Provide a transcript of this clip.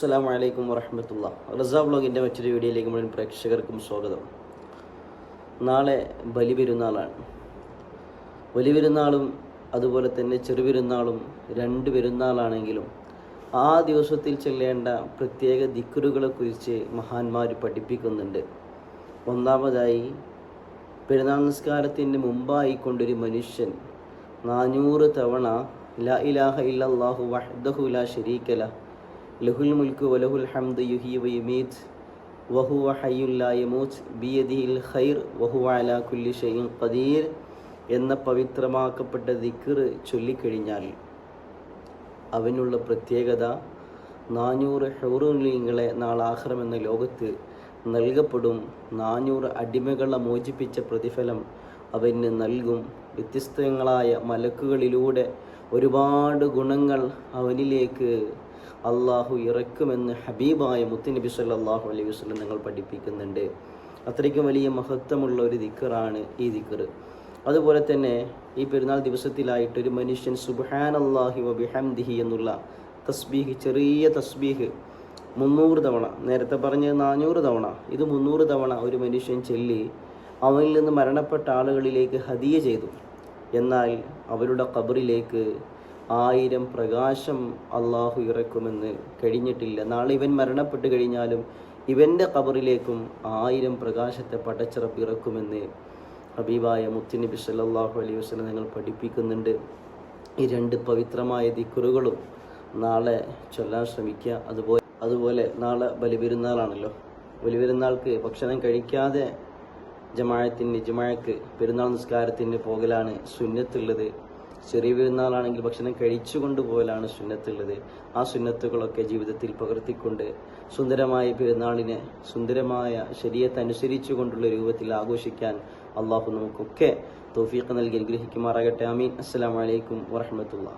അസ്സാം വലൈക്കും വറഹമത്തുള്ള റസ ബ്ലോഗിന്റെ മറ്റൊരു വീഡിയോയിലേക്ക് മുഴുവൻ പ്രേക്ഷകർക്കും സ്വാഗതം. നാളെ ബലിപെരുന്നാളാണ്. ബലിപെരുന്നാളും അതുപോലെ തന്നെ ചെറുപെരുന്നാളും രണ്ട് പെരുന്നാളാണെങ്കിലും ആ ദിവസത്തിൽ ചെല്ലേണ്ട പ്രത്യേക ദിക്കറുകളെക്കുറിച്ച് മഹാന്മാർ പഠിപ്പിക്കുന്നുണ്ട്. ഒന്നാമതായി പെരുന്നാൾ നിസ്കാരത്തിന് മുമ്പായി കൊണ്ടൊരു മനുഷ്യൻ നാനൂറ് തവണ ലാ ഇലാഹ ഇല്ലാഹു വഹ്ദഹു ലാ ശരീക്കല ലഹുൽ മുൽക്ക് വലഹുൽ ഹംദ് യുഹി വയുമീത് വഹുവ ഹയ്യുൽ ലാ യമൂത്ത് ഖൈർ വഹുവ അലാ കുല്ലി ഷൈൻ ഖദീർ എന്ന പവിത്രമാക്കപ്പെട്ട ദിക്കർ ചൊല്ലിക്കഴിഞ്ഞാൽ അവനുള്ള പ്രത്യേകത നാനൂറ് ഹൗറുലിങ്ങളെ നാളാഹ്റം എന്ന ലോകത്ത് നൽകപ്പെടും. നാനൂറ് അടിമകളെ മോചിപ്പിച്ച പ്രതിഫലം അവന് നൽകും. വ്യത്യസ്തങ്ങളായ മലക്കുകളിലൂടെ ഒരുപാട് ഗുണങ്ങൾ അവനിലേക്ക് അള്ളാഹു ഇറക്കുമെന്ന് ഹബീബായ മുത്തുനബി സല്ലല്ലാഹു അലൈഹി വസ്ലം ഞങ്ങൾ പഠിപ്പിക്കുന്നുണ്ട്. അത്രയ്ക്കും വലിയ മഹത്വമുള്ള ഒരു ദിക്കറാണ് ഈ ദിക്കർ അതുപോലെ തന്നെ ഈ പെരുന്നാൾ ദിവസത്തിലായിട്ട് ഒരു മനുഷ്യൻ സുബാൻ അള്ളാഹി വബിഹംദിഹി എന്നുള്ള തസ്ബീഹ് ചെറിയ തസ്ബീഹ് മുന്നൂറ് തവണ നേരത്തെ പറഞ്ഞത് നാനൂറ് തവണ ഇത് മുന്നൂറ് തവണ ഒരു മനുഷ്യൻ ചൊല്ലി അവനിൽ നിന്ന് മരണപ്പെട്ട ആളുകളിലേക്ക് ഹദിയ ചെയ്തു. എന്നാൽ അവരുടെ ഖബറിലേക്ക് ആയിരം പ്രകാശം അള്ളാഹു ഇറക്കുമെന്ന് കഴിഞ്ഞിട്ടില്ല. നാളെ ഇവൻ മരണപ്പെട്ട് കഴിഞ്ഞാലും ഇവന്റെ കബറിലേക്കും ആയിരം പ്രകാശത്തെ പടച്ചിറപ്പ് ഇറക്കുമെന്ന് ഹബീബായ മുത്തുനബി സല്ലാഹു അലൈഹി വസ്ലം നിങ്ങൾ പഠിപ്പിക്കുന്നുണ്ട്. ഈ രണ്ട് പവിത്രമായ ദിക്കുറുകളും നാളെ ചൊല്ലാൻ ശ്രമിക്കുക. അതുപോലെ അതുപോലെ നാളെ ബലിപെരുന്നാളാണല്ലോ. ബലിപെരുന്നാൾക്ക് ഭക്ഷണം കഴിക്കാതെ ജമാഴത്തിന് ജമാഴക്ക് പെരുന്നാൾ നിസ്കാരത്തിന് പോകലാണ് സുന്നത്തുള്ളത്. ചെറിയ പെരുന്നാളാണെങ്കിൽ ഭക്ഷണം കഴിച്ചുകൊണ്ട് പോലാണ് സുന്നത്തുള്ളത്. ആ സുന്നത്തുകളൊക്കെ ജീവിതത്തിൽ പകർത്തിക്കൊണ്ട് സുന്ദരമായ പെരുന്നാളിനെ സുന്ദരമായ ശരീരത്തെ അനുസരിച്ചുകൊണ്ടുള്ള രൂപത്തിൽ ആഘോഷിക്കാൻ അള്ളാഹു നമുക്കൊക്കെ തൗഫീഖ് നൽകി അനുഗ്രഹിക്കുമാറാകട്ടെ. അമീൻ അസ്സലാമലൈക്കും വറഹമത്തുള്ള